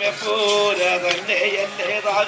മെപ്പൂര തന്നെ എന്നെ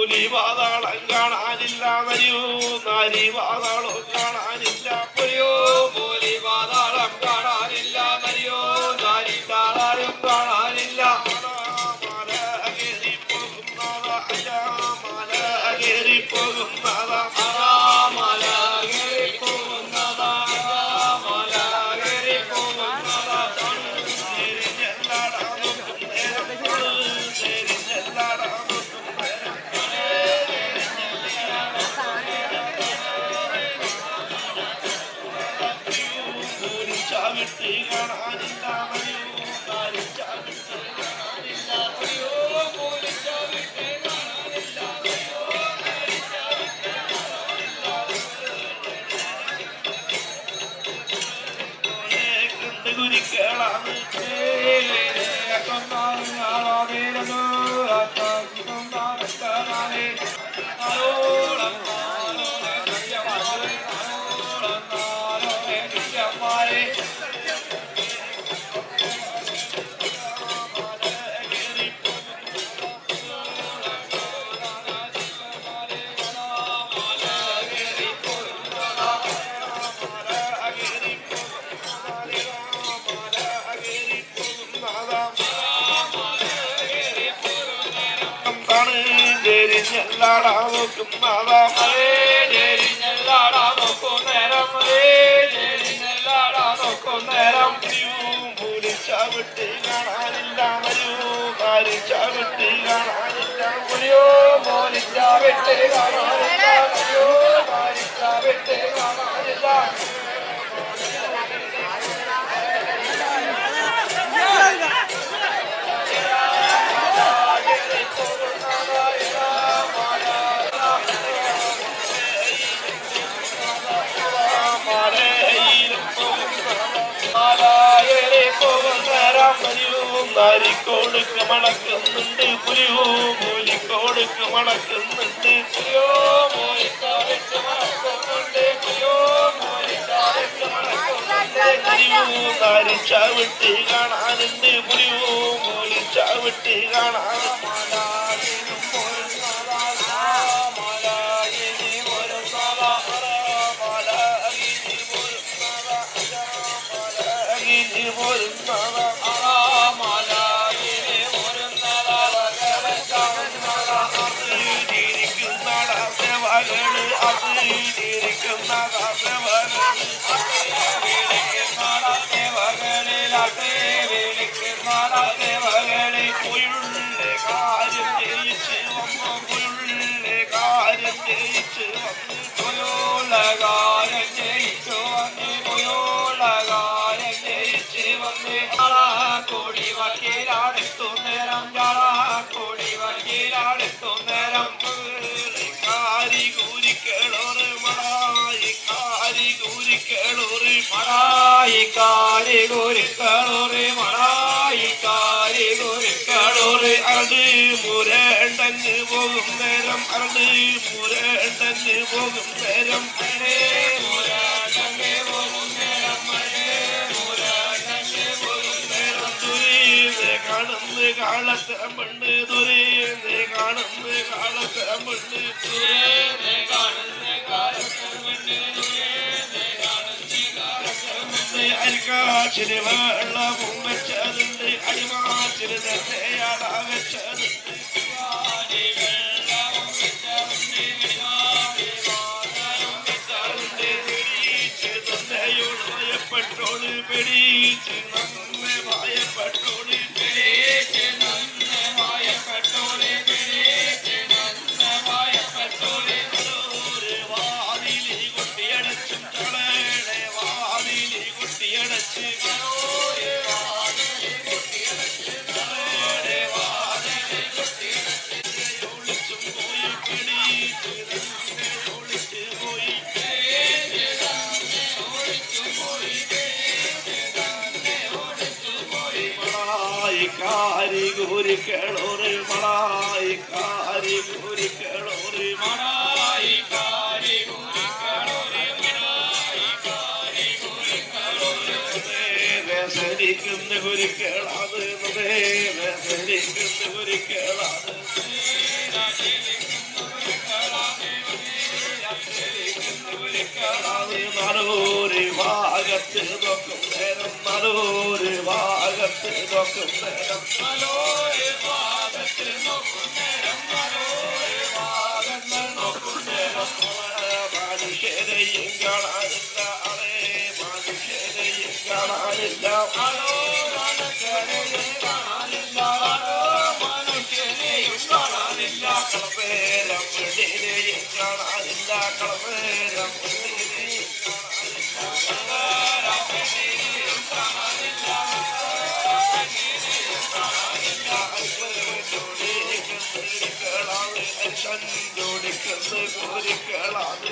മൂലി വാതാളം കാണാനില്ല മരിയൂ നാരി വാതാളം കാണാനില്ല പൊയ്യോ. മൂലി വാതാളം കാണാനില്ല. മരിയോ നാരി താളാരും കാണാനില്ല മാല പോകും പോകുന്നതാ അയ്യാ. പോകും കയറി Oh, കുരിക്കളാണ് ചെരിഞ്ഞെല്ലാടാ നോക്കുന്നതാ ചെരിഞ്ഞെല്ലാടാ നോക്കുന്നേരം ചെരിഞ്ഞെല്ലാടാ നോക്കുന്നേരം ചവിട്ടി കാണാനില്ല മരിയോ ചവിട്ടി കാണാനില്ല മരിയോ ചവിട്ടി കാണാനില്ല മരിയോ ചവിട്ടി കാണാനില്ല ാരിക്കോടുക്ക് മണക്കുന്നുണ്ട് പുലിയോ മൂലിക്കോടുക്ക് മണക്കുന്നുണ്ട്. പുലിയോ മൂലിക്കാവിട്ട് മണക്കുന്നുണ്ട് പുലിയോ മൂലിക്കാവിട്ട് മണക്കുന്നുണ്ട്. പുലിയോ നാരി ചവിട്ട് കാണാനുണ്ട് പുലിയോ മൂലി ചവിട്ട് കൊണ്ടിരിക്കുന്നതാ മടായി കാരി ഗുരുക്കളൂറി മടായി ഗുരുക്കളൂറി കളോറ് അത് മുരണ്ടന് പോകും നേരം അത് മുരണ്ടന് പോകും നേരം ദുരീനെ കാണുന്ന കാലത്തെ മണ്ണ് ദുരീനെ കാണുന്ന കാലത്തെ മണ്ണ് അരിക്കാച്ചിന് വെള്ളവും വെച്ചതുണ്ട് അടിമാച്ചിന് നെറ്റയാടാ വെച്ചതുണ്ട് ഭയപ്പെട്ടോട് പിടിച്ച് നമ്മെ ഭയപ്പെട്ടോട് കേളോറ് മളായി കാരി കേളോറ് മളായി കാരി ഗോരി കേളോറ് ശരിക്കുന്ന കാരി ഗോരി കേളോറ് വേസരിക്കുന്ന ഭാഗത്ത് നോക്കും നേരം നല്ലൊരു ഭാഗത്ത് നോക്കും നേരം നല്ലൊരു ഭാഗത്ത് നോക്കും നേരം നല്ലൊരു ഭാഗത്ത് നോക്കും നേരം മനുഷ്യരെയും കാണാനില്ല അളേ മനുഷ്യരെയും കാണാനില്ല അളോ മനുഷ്യരെയും കാണാനില്ല അളോ മനുഷ്യരെയും കാണാനില്ല പിടിരെയും കാണാനില്ല കളപ്പേരം ജോഡിക്കുന്ന കോരിക്കളാണ്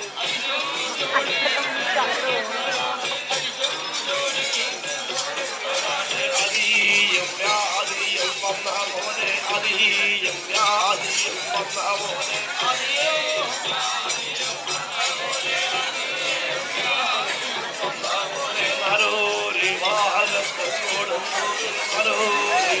അതിയും വ്യാധിയും വന്ന പോലെ അതിയും വ്യാധിയും വന്ന പോലെ നരോരി വാലത്ത് കൊടുന്നു നരോരി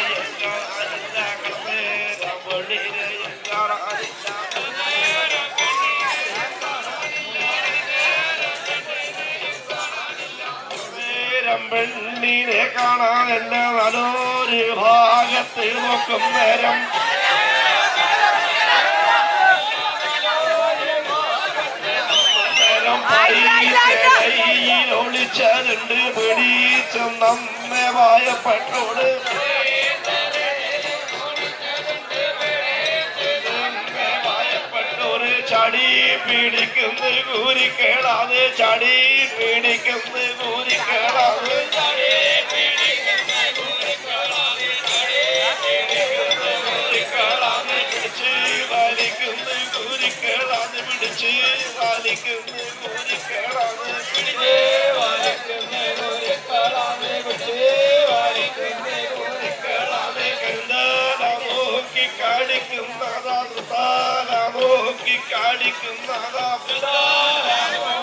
പെണ്ണിനെ കാണാൻ എല്ലാ നല്ലൊരു ഭാഗത്ത് നോക്കും നേരം. ഒളിച്ചതുണ്ട് പിടിച്ചും നമ്മെ വായപ്പെട്ടോട്. ചടി പിടിക്കുന്ന കൂരി കേളാതെ ചടി പിടിക്കുന്ന കൂരി കേളാതെ ചടി കാണിക്ക കാണിക്കുന്നതാ തൃത്താല